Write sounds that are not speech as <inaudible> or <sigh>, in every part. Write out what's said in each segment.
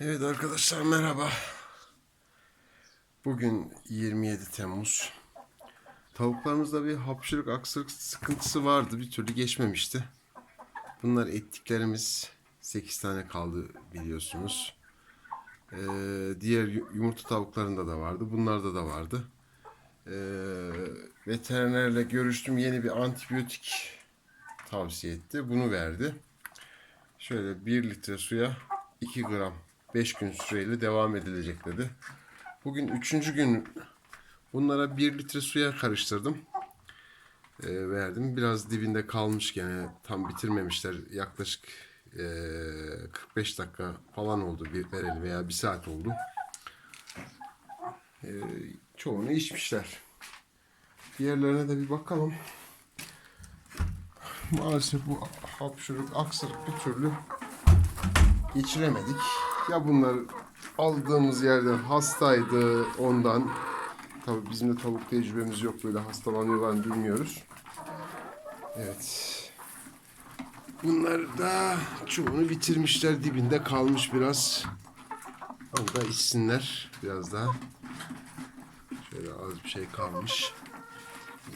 Evet arkadaşlar merhaba. Bugün 27 Temmuz. Tavuklarımızda bir hapşırık aksırık sıkıntısı vardı. Bir türlü geçmemişti. Bunlar ettiklerimiz 8 tane kaldı biliyorsunuz. Ee, diğer yu- yumurta tavuklarında da vardı. Bunlarda da vardı. Ee, veterinerle görüştüm. Yeni bir antibiyotik tavsiye etti. Bunu verdi. Şöyle 1 litre suya 2 gram 5 gün süreyle devam edilecek dedi. Bugün üçüncü gün bunlara 1 litre suya karıştırdım. Ee, verdim. Biraz dibinde kalmış gene. Tam bitirmemişler. Yaklaşık ee, 45 dakika falan oldu bir vereli veya bir saat oldu. Ee, çoğunu içmişler. Diğerlerine de bir bakalım. Maalesef bu hapşırık, aksırık bir türlü geçiremedik. Ya bunlar aldığımız yerden hastaydı ondan. Tabii bizim de tavuk tecrübemiz yok böyle hastalanıyorlar mı bilmiyoruz. Evet. Bunlar da çoğunu bitirmişler dibinde kalmış biraz. Onu da içsinler biraz daha. Şöyle az bir şey kalmış.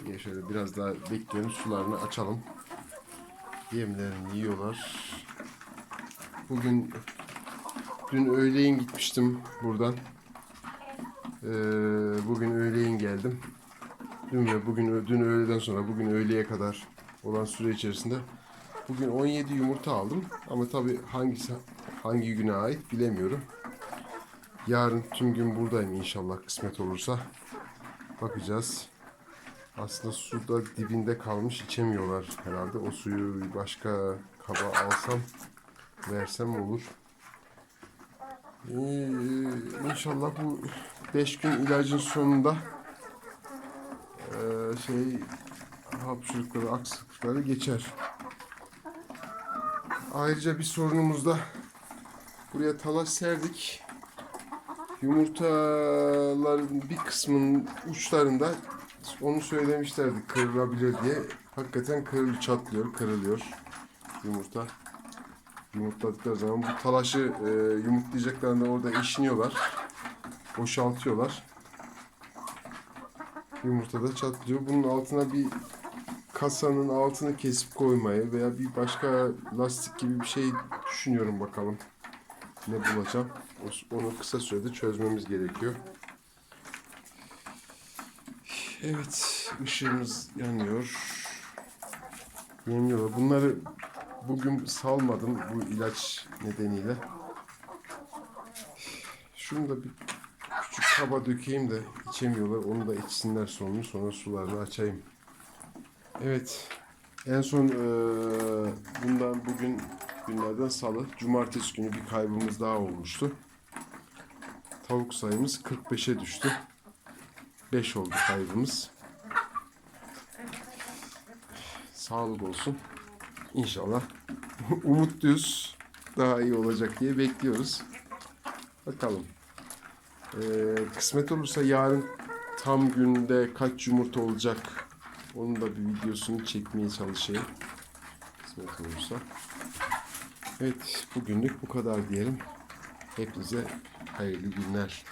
Yine şöyle biraz daha bekleyelim sularını açalım. Yemlerini yiyorlar. Bugün dün öğleyin gitmiştim buradan. Ee, bugün öğleyin geldim. Dün ve bugün dün öğleden sonra bugün öğleye kadar olan süre içerisinde bugün 17 yumurta aldım ama tabii hangisi hangi güne ait bilemiyorum. Yarın tüm gün buradayım inşallah kısmet olursa. Bakacağız. Aslında suda dibinde kalmış içemiyorlar herhalde. O suyu başka kaba alsam versem olur. Ee, bu 5 gün ilacın sonunda ee, şey hapşırıkları, aksaklıkları geçer. Ayrıca bir sorunumuz da buraya talaş serdik. Yumurtaların bir kısmının uçlarında onu söylemişlerdi kırılabilir diye. Hakikaten kırıl çatlıyor, kırılıyor yumurta. Yumurtladıkları zaman bu talaşı e, yumurtlayacaklarında orada eşiniyorlar. Boşaltıyorlar. Yumurta da çatlıyor. Bunun altına bir kasanın altını kesip koymayı veya bir başka lastik gibi bir şey düşünüyorum bakalım. Ne bulacağım. Onu kısa sürede çözmemiz gerekiyor. Evet, ışığımız yanıyor. Yemiyorlar. Bunları bugün salmadım bu ilaç nedeniyle. Şunu da bir küçük kaba dökeyim de içemiyorlar. Onu da içsinler sonunu. Sonra sularını açayım. Evet. En son eee, bundan bugün günlerden salı. Cumartesi günü bir kaybımız daha olmuştu. Tavuk sayımız 45'e düştü. 5 oldu kaybımız. Sağlık olsun. İnşallah <laughs> umutluyuz. Daha iyi olacak diye bekliyoruz. Bakalım. Ee, kısmet olursa yarın tam günde kaç yumurta olacak onun da bir videosunu çekmeye çalışayım. Kısmet olursa. Evet bugünlük bu kadar diyelim. Hepinize hayırlı günler.